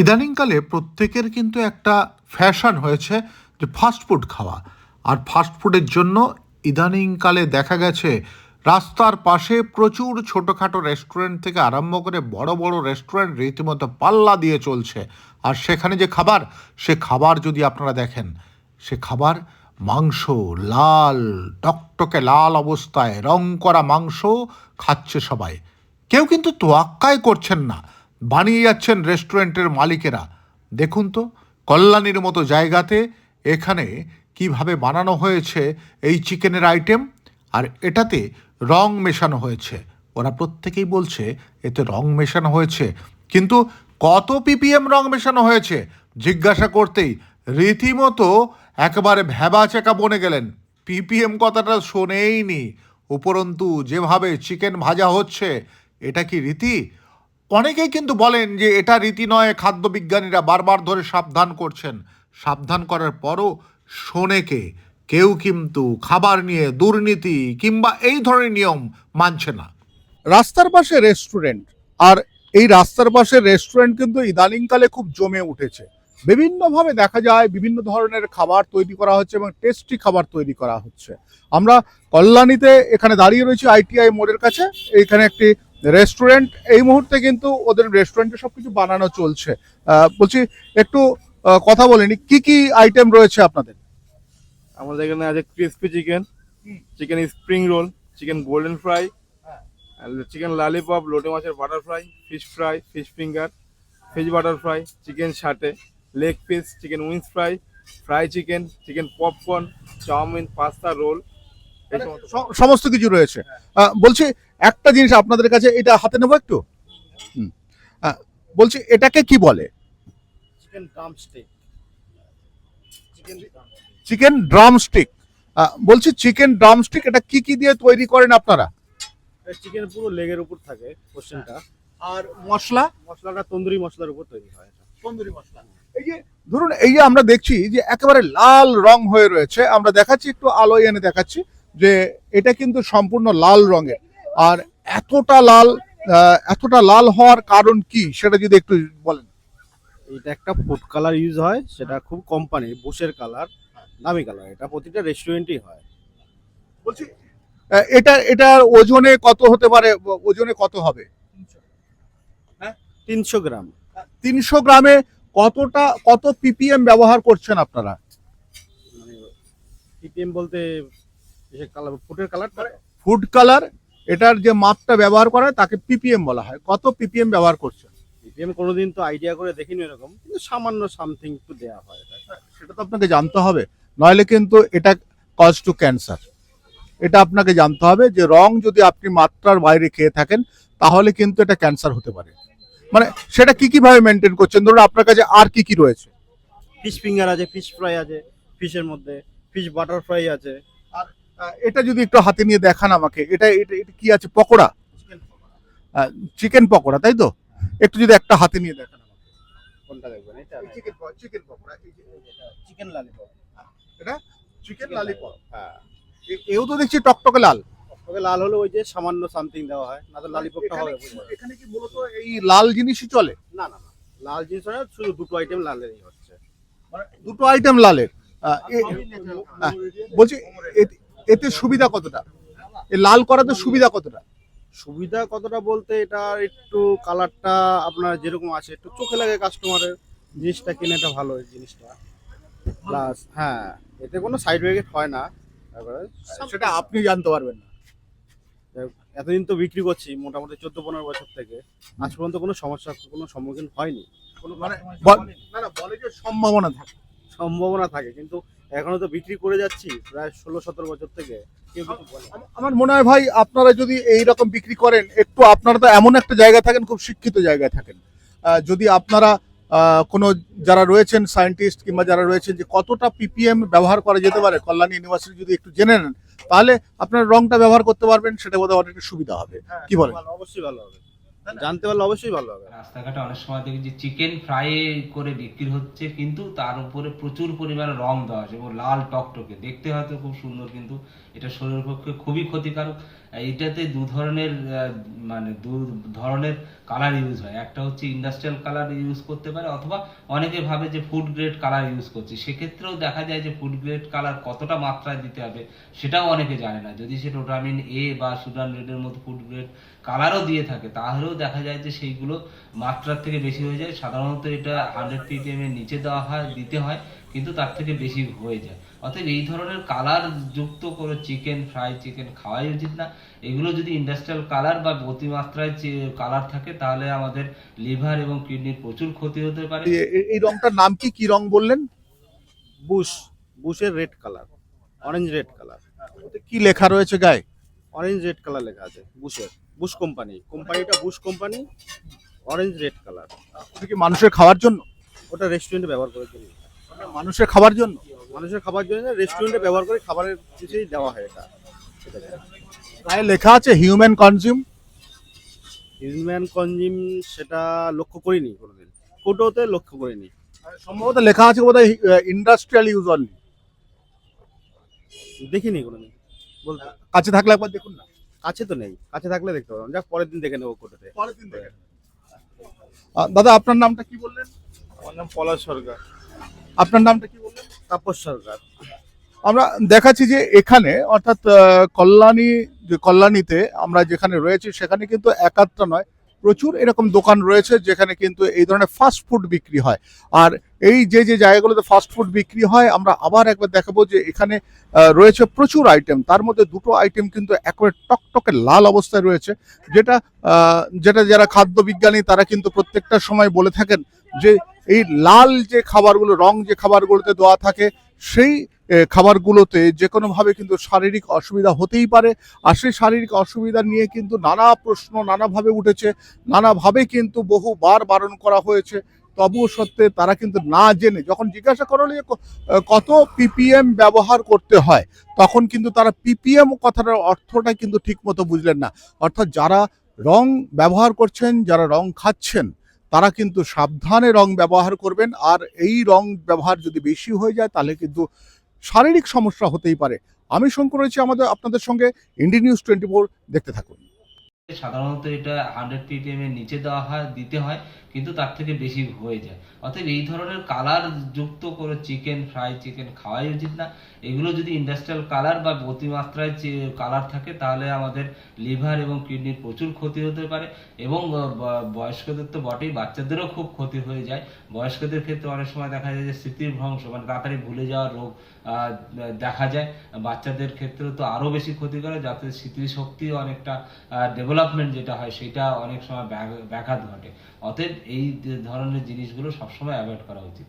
ইদানিংকালে প্রত্যেকের কিন্তু একটা ফ্যাশন হয়েছে যে ফাস্ট ফুড খাওয়া। আর ফাস্ট ফুডের জন্য ইদানিংকালে দেখা গেছে, রাস্তার পাশে প্রচুর ছোটোখাটো রেস্টুরেন্ট থেকে আরম্ভ করে বড় বড় রেস্টুরেন্ট রীতিমতো পাল্লা দিয়ে চলছে। আর সেখানে যে খাবার, সে খাবার যদি আপনারা দেখেন, সে খাবার মাংস, লাল, টকটকে লাল অবস্থায়, রং করা মাংস খাচ্ছে সবাই। কেউ কিন্তু তোয়াক্কাই করছেন না। বানিয়ে যাচ্ছেন রেস্টুরেন্টের মালিকেরা। দেখুন তো, কল্যাণীর মতো জায়গাতে এখানে কীভাবে বানানো হয়েছে এই চিকেনের আইটেম, আর এটাতে রং মেশানো হয়েছে। ওরা প্রত্যেকেই বলছে, এতে রং মেশানো হয়েছে। কিন্তু কত পিপিএম রং মেশানো হয়েছে? জিজ্ঞাসা করতেই রীতিমতো একেবারে ভ্যাবা চেকা বনে গেলেন। পিপিএম কথাটা শোনেইনি উপরন্তু, যেভাবে চিকেন ভাজা হচ্ছে, এটা কি রীতি? অনেকেই কিন্তু বলেন যে এটা রীতি নয় খাদ্য বিজ্ঞানীরা বারবার ধরে সাবধান করছেন। সাবধান করার পরও শোনেকে কেউ কিন্তু খাবার নিয়ে দুর্নীতি কিংবা এই ধরনের নিয়ম মানছে না। রাস্তার পাশে রেস্টুরেন্ট, আর এই রাস্তার পাশে রেস্টুরেন্ট কিন্তু ইদানিংকালে খুব জমে উঠেছে। বিভিন্নভাবে দেখা যায়, বিভিন্ন ধরনের খাবার তৈরি করা হচ্ছে এবং টেস্টি খাবার তৈরি করা হচ্ছে। আমরা কল্যাণীতে এখানে দাঁড়িয়ে রয়েছি, আইটিআই মোড়ের কাছে। এখানে একটি রেস্টুরেন্ট এই মুহূর্তে কিন্তু ওদের রেস্টুরেন্টে সবকিছু বানানো চলছে। বলছি একটু কথা বলিনি কি কি আইটেম রয়েছে আপনাদের? আমাদের এখানে আছে crispy chicken chicken spring roll chicken golden fry chicken lollipop লোটে মাছের butter fry fish fry fish finger fish butter fry chicken satay leg piece chicken wings fry fry chicken chicken popcorn chowmein pasta roll সমস্ত। কিছু রয়েছে। বলছি একটা জিনিস আপনাদের কাছে এটা হাতে নেব একটু? বলছি এটাকে কি বলে? চিকেন ড্রামস্টিক বলছি চিকেন ড্রামস্টিক এটা কি কি দিয়ে তৈরি করেন আপনারা? চিকেন পুরো লেগের উপর থাকে কোশ্চেনটা আর মশলা? মশলাটা তন্দুরি মশলার উপর তৈরি হয় তন্দুরি মশলা। এই যে ধরুন এই যে আমরা দেখছি যে একেবারে লাল রং হয়ে রয়েছে আমরা দেখাচ্ছি একটু আলোয় এনে দেখাচ্ছি যে এটা কিন্তু সম্পূর্ণ লাল রঙের। আর এতটা লাল এতটা লাল হওয়ার কারণ কি? সেটা যদি একটু বলেন। এটা একটা ফুড কালার ইউজ হয় সেটা খুব কোম্পানি বুশের কালার দামি কালার এটা প্রতিটা রেস্টুরেন্টেই হয়। বলছি এটা এটার ওজনে কত হতে পারে? ওজনে কত হবে? তিনশো গ্রাম। তিনশো গ্রামে কতটা কত পিপিএম ব্যবহার করছেন আপনারা? মানে পিপিএম বলতে কালার ফুডের কালারটা? ফুড কালার এটার যে মাপটা ব্যবহার করা হয় তাকে পিপিএম বলা হয়। কত পিপিএম ব্যবহার করছেন পিপিএম কোনোদিন তো আইডিয়া করে দেখিনি এরকম কিন্তু সামান্য সামথিং একটু দেওয়া হয়। সেটা তো আপনাকে জানতে হবে। নইলে কিন্তু এটা কজ টু ক্যান্সার এটা আপনাকে জানতে হবে যে রং যদি আপনি মাত্রার বাইরে খেয়ে থাকেন তাহলে কিন্তু এটা ক্যান্সার হতে পারে। মানে সেটা কি কীভাবে মেনটেন করছেন? ধরুন আপনার কাছে আর কি কি রয়েছে? ফিশ ফিঙ্গার আছে ফিশ ফ্রাই আছে ফিশের মধ্যে ফিশ বাটার ফ্রাই আছে। এটা যদি একটু হাতে নিয়ে দেখান আমাকে এটা এটা এটা কি আছে? পকোড়া? চিকেন পকোড়া। তাই তো? একটু যদি একটা হাতে নিয়ে দেখান আমাকে। কোনটা দেখবেন? এটা chicken chicken pakora chicken lollipop chicken lollipop হ্যাঁ। এও তো দেখছি টকটকে লাল। তবে লাল হলে ওই যে সামান্য সামথিং দেওয়া হয় না তো লালিপপটা হবে এখানে- কি মূলত এই লাল জিনিসই চলে? না না না। লাল জিনিস না, শুধু দুটো আইটেম লালেরই হচ্ছে। মানে দুটো আইটেম লালের। বলছি এতে- সুবিধা কতটা? লাল করাতে সুবিধা কতটা? সুবিধা কতটা বলতে এটা একটু কালারটা আপনার যেরকম আছে একটু চোখে লাগে কাস্টমারের জিনিসটা কিনে এটা ভালো এই জিনিসটা। প্লাস হ্যাঁ এতে কোনো সাইড এফেক্ট হয় না। তারপরে সেটা আপনি জানতে পারবেন না। এতদিন তো বিক্রি করছি মোটামুটি চোদ্দ পনেরো বছর থেকে। আজ পর্যন্ত কোনো সমস্যার কোনো সম্মুখীন হয়নি। কোনো মানে না না বলে যে সম্ভাবনা থাকে। সম্ভাবনা থাকে কিন্তু এখনও তো বিক্রি করে যাচ্ছি প্রায় ষোলো সতেরো বছর থেকে। আমার মনে হয় ভাই আপনারা যদি এই রকম বিক্রি করেন একটু আপনারা তো এমন একটা জায়গায় থাকেন খুব শিক্ষিত জায়গায় থাকেন। আহ, যদি আপনারা কোনো যারা রয়েছেন সায়েন্টিস্ট কিংবা যারা রয়েছেন যে কতটা পিপিএম ব্যবহার করা যেতে পারে কল্যাণী ইউনিভার্সিটি যদি একটু জেনে নেন তাহলে আপনার রংটা ব্যবহার করতে পারবেন সেটা বোধহয় অনেকটা সুবিধা হবে। কি বলেন? অবশ্যই ভালো হবে। জানতে পারলে অবশ্যই ভালো হবে। রাস্তাঘাটে অনেক সময় দেখি যে চিকেন ফ্রাই করে বিক্রি হচ্ছে কিন্তু তার উপরে প্রচুর পরিমাণে রং দেওয়া আছে এবং লাল টকটকে। দেখতে হয়তো খুব সুন্দর কিন্তু এটা শরীরের পক্ষে খুবই ক্ষতিকারক। এইটাতে দু ধরনের মানে দু ধরনের কালার ইউজ হয়। একটা হচ্ছে ইন্ডাস্ট্রিয়াল কালার ইউজ করতে পারে, অথবা অনেকে ভাবে যে ফুড গ্রেড কালার ইউজ করছে। সেক্ষেত্রেও দেখা যায় যে ফুড গ্রেড কালার কতটা মাত্রায় দিতে হবে, সেটাও অনেকে জানে না। যদি সে টোটামিন এ বা সুডান রেডের মতো ফুড গ্রেড কালারও দিয়ে থাকে, তাহলেও দেখা যায় যে সেইগুলো মাত্রার থেকে বেশি হয়ে যায়। সাধারণত এটা হান্ড্রেড পিপিএম এর নিচে দেওয়া হয়, দিতে হয়। কিন্তু তার থেকে বেশি হয়ে যায়। অতএব এই ধরনের কালার যুক্ত করে চিকেন ফ্রাই চিকেন খাওয়াই উচিত না। এগুলো যদি ইন্ডাস্ট্রিয়াল কালার বা অতিমাত্রায় কালার থাকে তাহলে আমাদের লিভার এবং কিডনির প্রচুর ক্ষতি হতে পারে। এই রংটার নাম কি? কি রং বললেন? Bush. বুশের red colour orange red colour ওতে কি লেখা রয়েছে গায়ে? অরেঞ্জ রেড কালার লেখা আছে বুশের। বুশ কোম্পানি কোম্পানিটা Bush company orange red colour ওটা কি মানুষের খাওয়ার জন্য? ওটা রেস্টুরেন্টে ব্যবহার করে জন্য। মানুষের খাবার জন্য? মানুষের খাবার জন্য রেস্টুরেন্টে ব্যবহার করে খাবারের কিছুই দেওয়া হয় এটা। এটা গায়ে লেখা আছে হিউম্যান কনজিউম হিউম্যান কনজিউম সেটা লক্ষ্য করিনি কোনোদিন। কোটোতে লক্ষ্য করিনি। সম্ভবত লেখা আছে বোধহয় ইন্ডাস্ট্রিয়াল ইউজ অনলি দেখিনি কোনোদিন। বলতে কাছে থাকলে একবার দেখুন না। কাছে তো নেই। কাছে থাকলে দেখতে পারব। যাক পরের দিন দেখে নেব কোটোতে। পরের দিন দেখেন আহ, দাদা আপনার নামটা কি বললেন? আমার নাম পলাশ সরকার। আপনার নামটা কি বললেন? তাপস সরকার। আমরা দেখাচ্ছি যে এখানে অর্থাৎ কল্যাণী যে কল্যাণীতে আমরা যেখানে রয়েছি সেখানে কিন্তু একাত্তা নয় প্রচুর এরকম দোকান রয়েছে যেখানে কিন্তু এই ধরনের ফাস্ট ফুড বিক্রি হয়। আর এই যে যে জায়গাগুলোতে ফাস্ট ফুড বিক্রি হয় আমরা আবার একবার দেখাবো যে এখানে রয়েছে প্রচুর আইটেম তার মধ্যে দুটো আইটেম কিন্তু একেবারে টকটকে লাল অবস্থায় রয়েছে যেটা যেটা যারা খাদ্য বিজ্ঞানী তারা কিন্তু প্রত্যেকটা সময় বলে থাকেন যে এই লাল যে খাবারগুলো, রং যে খাবারগুলোতে দেওয়া থাকে, সেই খাবারগুলোতে যে কোনোভাবে কিন্তু শারীরিক অসুবিধা হতেই পারে। আর সেই শারীরিক অসুবিধা নিয়ে কিন্তু নানা প্রশ্ন নানাভাবে উঠেছে। নানাভাবে কিন্তু বহুবার বারণ করা হয়েছে। তবুও সত্ত্বে তারা কিন্তু না জেনে, যখন জিজ্ঞাসা করা হলো যে কত পিপিএম ব্যবহার করতে হয়? তখন কিন্তু তারা পিপিএম কথাটার অর্থটা কিন্তু ঠিক মতো বুঝলেন না। অর্থাৎ যারা রং ব্যবহার করছেন, যারা রং খাচ্ছেন তারা কিন্তু সাবধানে রং ব্যবহার করবেন। আর এই রং ব্যবহার যদি বেশি হয়ে যায়, তাহলে কিন্তু শারীরিক সমস্যা হতেই পারে। আমি শঙ্কর রয়েছি, আমাদের আপনাদের সঙ্গে ইন্ডি নিউজ টোয়েন্টি ফোর দেখতে থাকুন। সাধারণত এটা হান্ড্রেড পিপিএম এর নিচে দেওয়া হয়, দিতে হয়, কিন্তু তার থেকে বেশি হয়ে যায়। অতএব এই ধরনের কালার যুক্ত করে চিকেন ফ্রাই চিকেন খাওয়াই উচিত না। এগুলো যদি ইন্ডাস্ট্রিয়াল কালার বা অতিমাত্রায় কালার থাকে, তাহলে আমাদের লিভার এবং কিডনির প্রচুর ক্ষতি হতে পারে এবং বয়স্কদের তো বটেই, বাচ্চাদেরও খুব ক্ষতি হয়ে যায়। বয়স্কদের ক্ষেত্রে অনেক সময় দেখা যায় যে স্মৃতির ভ্রংশ মানে তাড়াতাড়ি ভুলে যাওয়ার রোগ দেখা যায়। বাচ্চাদের ক্ষেত্রে তো আরও বেশি ক্ষতি করে, যাতে স্মৃতিশক্তি অনেকটা ডেভেলপমেন্ট যেটা হয়, সেটা অনেক সময় ব্যাঘ- ব্যাঘাত ঘটে। অতএব এই ধরনের জিনিসগুলো সবসময় অ্যাভয়েড করা উচিত।